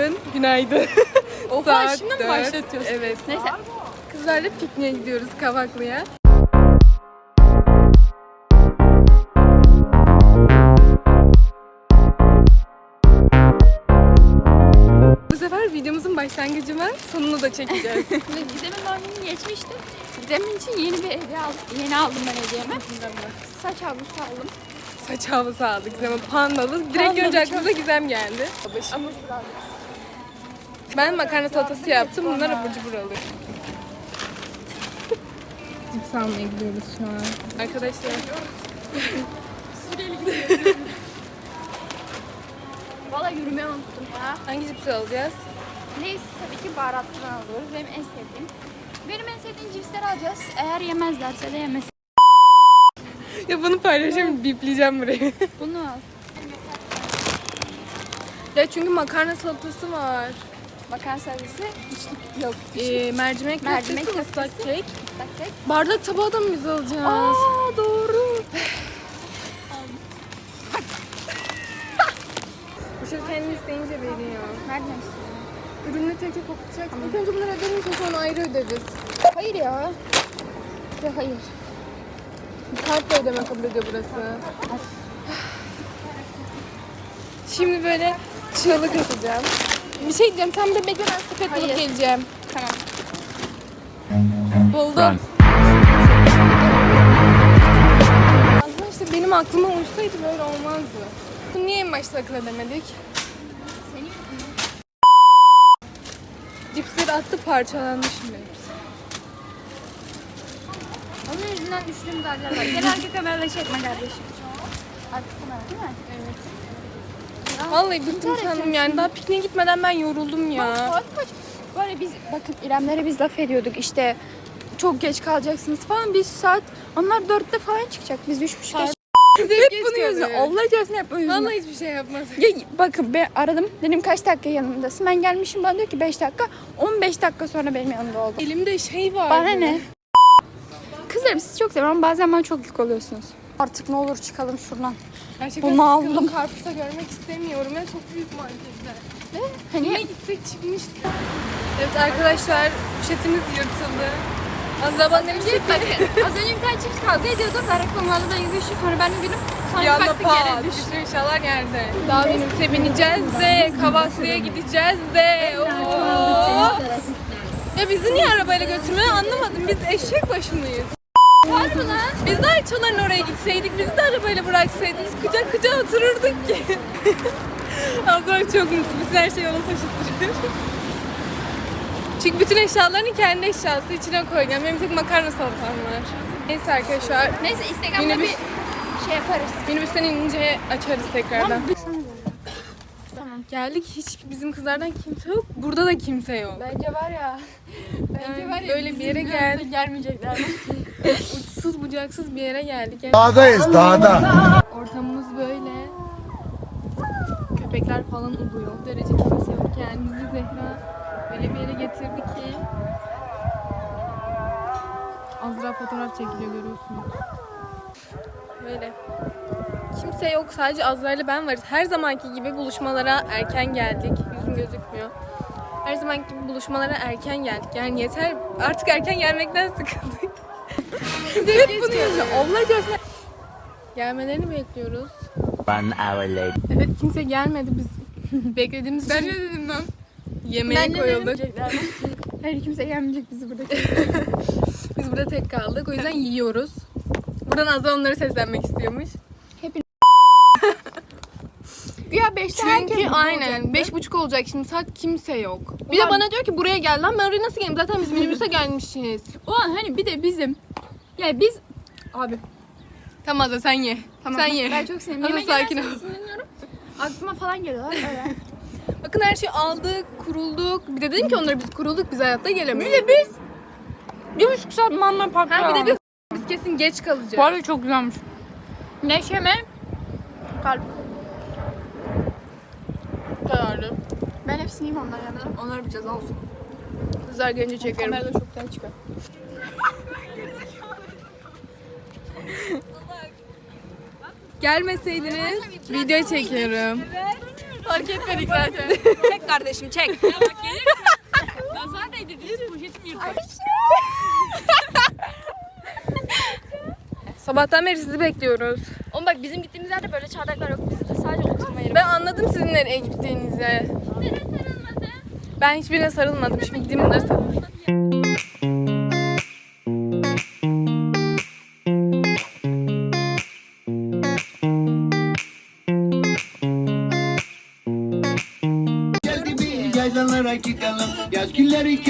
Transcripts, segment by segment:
Bugün günaydın. Oha, Saat şimdi mi dört. başlatıyorsun? Evet. Neyse. Kızlarla pikniğe gidiyoruz Kavaklı'ya. Bu sefer videomuzun başlangıcı var. Sonunu da çekeceğiz. Gizem'in doğum geçmiştim. Gizem'in için yeni bir hediye aldım. Yeni aldım ben hediyemi. Saç havlusu aldım. Saç havlusu aldık. Gizem'e pandalı. Direkt Pandalı görünce çok- aklımıza Gizem geldi. Ama biraz. Ben makarna salatası yaptım. Bunlar abur cubur alıyor. Cips almaya gidiyoruz şu an. Arkadaşlar. Valla yürümeyi unuttum ya. Hangi cipsi alacağız? Neyse tabii ki baharatlıdan alıyoruz. Benim en sevdiğim. Benim en sevdiğim cipsleri alacağız. Eğer yemezlerse de yemez. Ya bunu paylaşayım, bipleyeceğim buraya. Bunu al. ya çünkü makarna salatası var. Makarna servisi içlik yok. Ee, mercimek, Mercimek köftesi, ıslak kek. Islak kek. Bardak tabağı da mı biz alacağız? Aa doğru. Bu şey kendi isteyince veriyor. Nereden istiyorsun? Ürünü tek tek okutacak. İlk önce bunları öderim sonra ayrı öderiz. Hayır ya. Ya hayır. Kartla ödeme kabul ediyor burası. Şimdi böyle çığlık atacağım. Bir şey diyeceğim. Sen bir bekle ben sepet bulup Hayır. geleceğim. Tamam. Buldum. Aslında işte benim aklıma uysaydı böyle olmazdı. Bunu niye en başta akıl edemedik? Cipsleri attı parçalandı şimdi. Onun yüzünden düştüğüm zarlar var. Gel arka kamerayla çekme kardeşim. Arka kamera değil mi? Evet. Vallahi bıktım sandım yani. Daha pikniğe gitmeden ben yoruldum ya. Saat kaç? Böyle biz bakın İremlere biz laf ediyorduk işte çok geç kalacaksınız falan. Biz saat onlar dörtte falan çıkacak. Biz üç buçukta. Hep geç bunun yüzünden. kalıyoruz. Allah cezasını hep bunun yüzünden. Vallahi hiçbir şey yapmaz. Ya, bakın ben aradım. Dedim kaç dakika yanımdasın? Ben gelmişim bana diyor ki 5 dakika. 15 dakika sonra benim yanımda oldu. Elimde şey var. Bana ne? Kızlarım sizi çok seviyorum ama bazen bana çok yük oluyorsunuz. Artık ne olur çıkalım şuradan. Gerçekten Bunu sıkıldım. aldım. Karpuzda görmek istemiyorum. Ya çok büyük marketler. Yine Hani gitsek çıkmıştı. Evet arkadaşlar poşetimiz yırtıldı. Azra bana demiş ki bakın az önce bir tane çift kavga ediyordu. Berrak onlarla da yürüyüşü sonra ben de gülüm. Sonra bir bir anda baktık pat. yere düştü. Bütün eşyalar yerde. Daha benim sevineceğiz de Kavaklı'ya gideceğiz de. Oo. Ya bizi niye arabayla götürmüyor anlamadım. Biz eşek başı mıyız? Var mı lan? Biz de Ayçaların oraya gitseydik, bizi de arabayla bıraksaydınız kucak kucağa otururduk ki. Azra çok mutlu. Bütün her şeyi ona taşıtırır. Çünkü bütün eşyalarını kendi eşyası içine koyacağım. Benim tek makarna salatam var. Neyse arkadaşlar, Neyse Instagram'da Yine bir şey yaparız. minibüsten inince açarız tekrardan. Tamam. Geldik, hiç bizim kızlardan kimse yok. Burada da kimse yok. Bence var ya. Bence var ya. böyle bir yere gel. Gelmeyecekler. Uçsuz bucaksız bir yere geldik. Yani Dağdayız dağda. Ortamımız böyle. Köpekler falan uluyor. O derece kimse yok yani. Bizi Zehra öyle bir yere getirdi ki. Azra fotoğraf çekiliyor görüyorsunuz. Böyle. Kimse yok sadece Azra ile ben varız. Her zamanki gibi buluşmalara erken geldik. Yüzüm gözükmüyor. Her zamanki gibi buluşmalara erken geldik. Yani yeter artık erken gelmekten sıkıldık. Hep bunu yazıyor. Allah cezasını. Gelmelerini bekliyoruz. One hour later. Evet kimse gelmedi biz beklediğimiz ben ne dedim lan? Yemeğe koyulduk. Hayır kimse gelmeyecek bizi burada. Biz burada tek kaldık o yüzden yiyoruz. Buradan Azra onları seslenmek istiyormuş. Güya 5'te herkes Çünkü burada aynen olacaktı. beş buçuk olacak şimdi saat kimse yok. Bir de Ulan- bana diyor ki buraya gel lan ben oraya nasıl geleyim zaten biz minibüse gelmişiz. Ulan hani bir de bizim. Ya biz Abi. Tamam Azra sen ye. Tamam. Sen ye. Ben çok seviyorum. Ama Yemek sakin ol. yersen sinirleniyorum. Aklıma falan geliyorlar öyle. Bakın her şeyi aldık, kurulduk. Bir de dedim ki onlara biz kurulduk biz hayatta gelemeyiz. Bir de biz bir buçuk saat Marmara Park'ta Ha bir de biz, biz kesin geç kalacağız. Bu arada çok güzelmiş. Neşeme kalp. kararlı. Ben hepsini yiyeyim ondan yana. Onları bir ceza olsun. Kızlar gelince çekerim. Kamerada çok güzel çıkıyor. Gelmeseydiniz video çekiyorum. Fark etmedik zaten. Çek kardeşim çek. Nazar değdirdiniz poşetim yırtıldı. Sabahtan beri sizi bekliyoruz. Oğlum bak bizim gittiğimiz yerde böyle çardaklar yok. Bizim sadece oturma yeri Ben anladım sizin nereye gittiğinizi. Ben hiçbirine sarılmadım. Şimdi gideyim bunları sarılayım.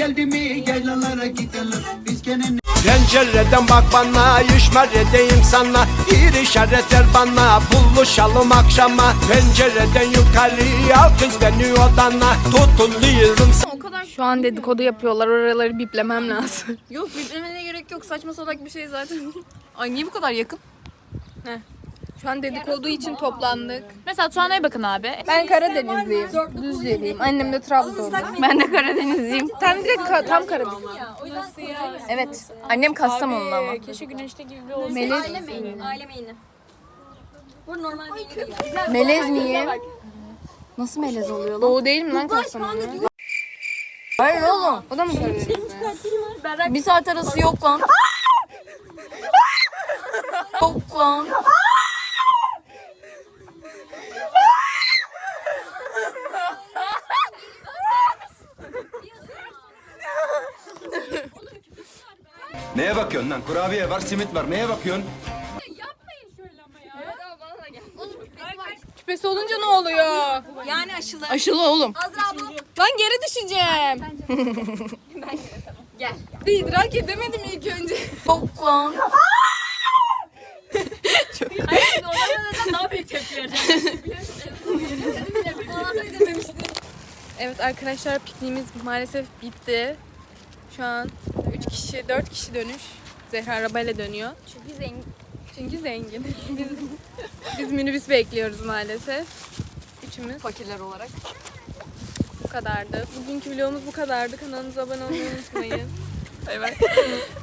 Geldi mi yaylalara gidelim Biz gene Pencereden bak bana, işmer edeyim sana Bir işaret ver bana, buluşalım akşama Pencereden yukarı al kız beni odana Tutuluyorum Şu an dedikodu yapıyorlar. Oraları biplemem lazım. Yok biplemene gerek yok saçma salak bir şey zaten. Ay niye bu kadar yakın? Şu an dedikodu için toplandık. Mesela Tuana'ya bakın abi. Ben Karadenizliyim. Düzceliyim. Annem de Trabzonlu. Ben de Karadenizliyim. Sen direkt ka- tam Karadeniz. Evet. Annem Kastamonlu ama. Keşke güneşte gibi bir olsa. Melez. Melez miyim? Nasıl melez oluyor lan? Doğu değil mi lan Kastamonu? Hayır oğlum. O da mı Karadeniz? Bir saat arası yok lan. yok lan. Neye bakıyorsun lan? Kurabiye var, simit var. Neye bakıyorsun? Küpesi olunca ne oluyor? Yani aşılı. Aşılı oğlum. Lan geri düşeceğim. ben Gel. Bir idrak edemedim ilk önce. Yok lan. Daha büyük tepki vereceğim. Evet arkadaşlar pikniğimiz maalesef bitti. Şu an 3 kişi, 4 kişi dönüş. Zehra arabayla dönüyor. Çünkü zengin. Çünkü zengin. biz, biz minibüs bekliyoruz maalesef. Üçümüz. Fakirler olarak. Bu kadardı. Bugünkü vlogumuz bu kadardı. Kanalımıza abone olmayı unutmayın. bay bay.